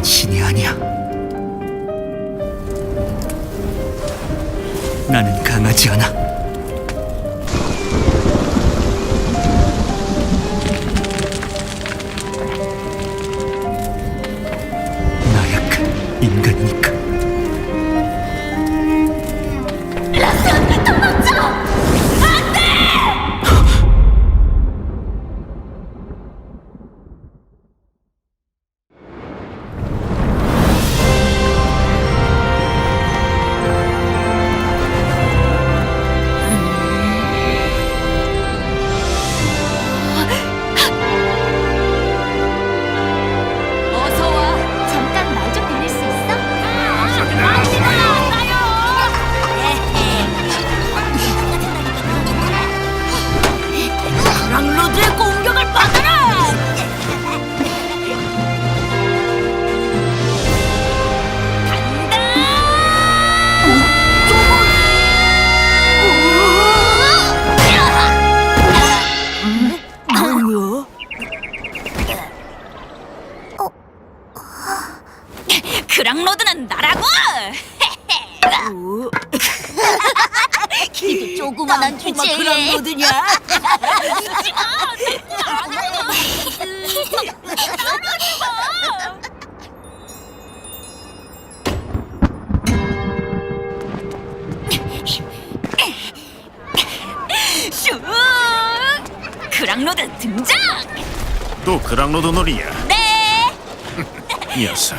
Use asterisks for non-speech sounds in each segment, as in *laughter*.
난 신이 아니야. 나는 강하지 않아. 나약한 인간이니까. 그랑로드는 나라고! *laughs* 키도 조그만한 주제에 그랑로드냐? 슝! 그랑로드 등장! 또 그랑로드 놀이야 네! *laughs* 녀석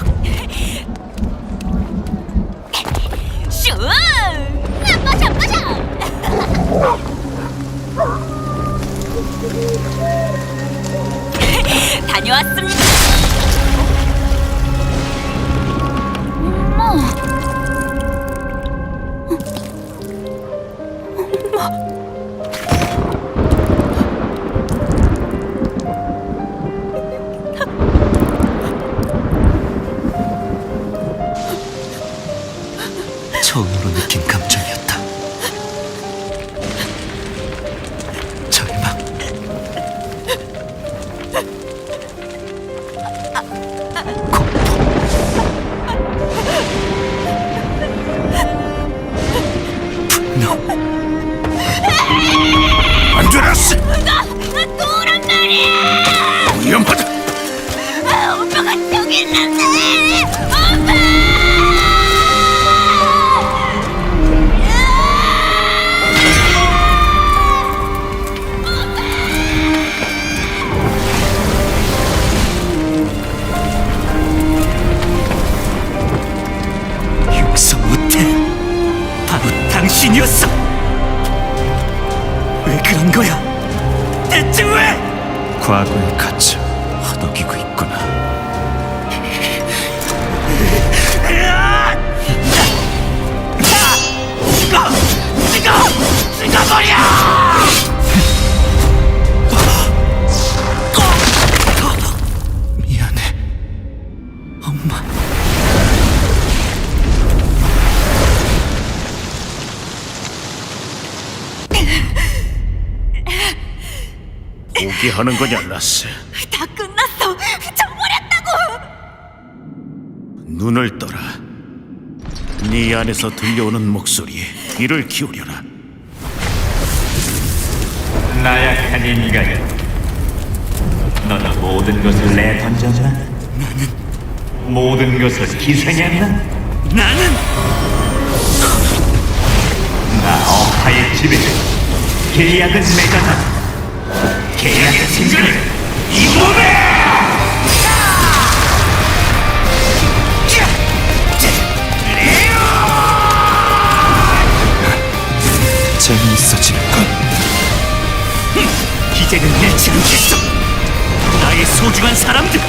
처음으로 느낀 감정이었다. 절망. 공포. 분노. 안 되었어 또란 말이야! 위험하다 엄마가 저기 있는데! 당신이었어. 왜 그런 거야? 대체 왜? 과거에 갇혀 허덕이고 있구나 죽어! 죽어! 죽어버려! 포기하는 거냐 라스 다 끝났어! 잊어버렸다고! 눈을 떠라 네 안에서 들려오는 목소리에 귀를 기울여라 나약한 인간. 너는 모든 것을 내던졌나? 나는 모든 것을 희생했나? 나는 나 어파의 집에 계약은 맺었다. 계약의 승리를 이 몸에! 재미있어지는군. 이제는 잃지 않겠어. 나의 소중한 사람들.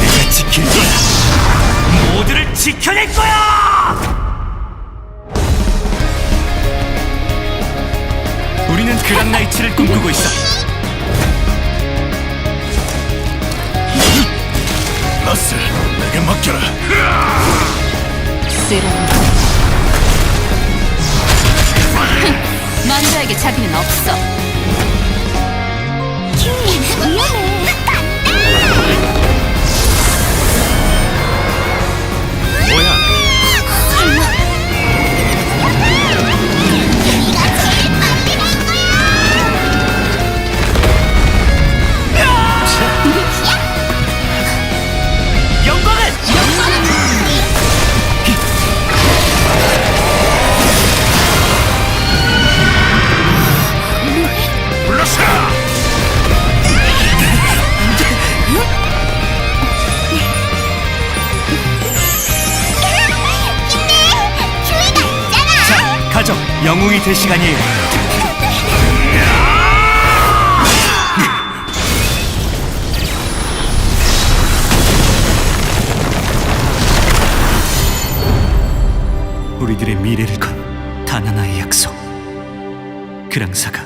내가 지킬 거야. 모두를 지켜낼 거야. 그랑나이츠를 꿈꾸고 있어. 라스 내게 맡겨라 쓰러운 만자에게 자비는 없어. 위험해. 영웅이 될 시간이에요. 우리들의 미래를 건 단 하나의 약속. 그랑사가